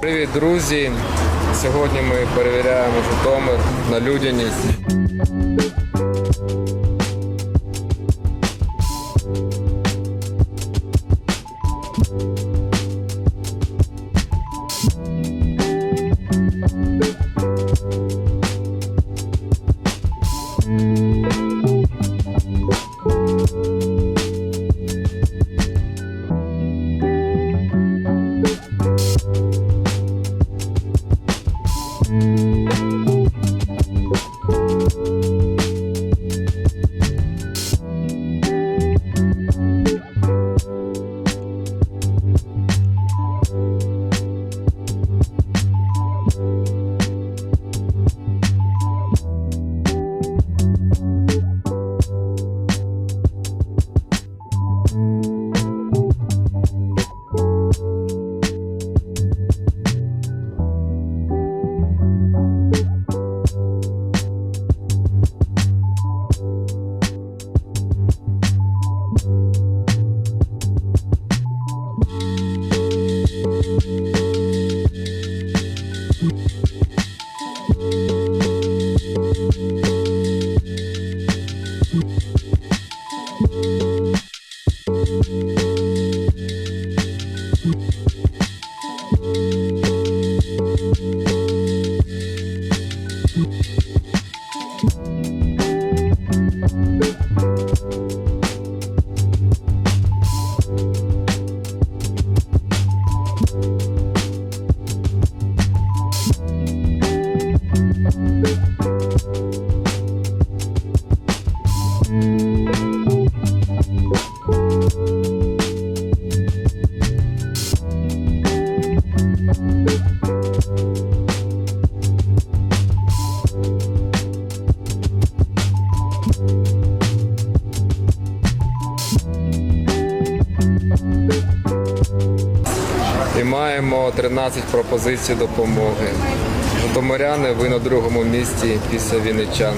Привіт, друзі! Сьогодні ми перевіряємо Житомир на людяність. І маємо 13 пропозицій допомоги. Житомиряни ви на другому місці після вінничан.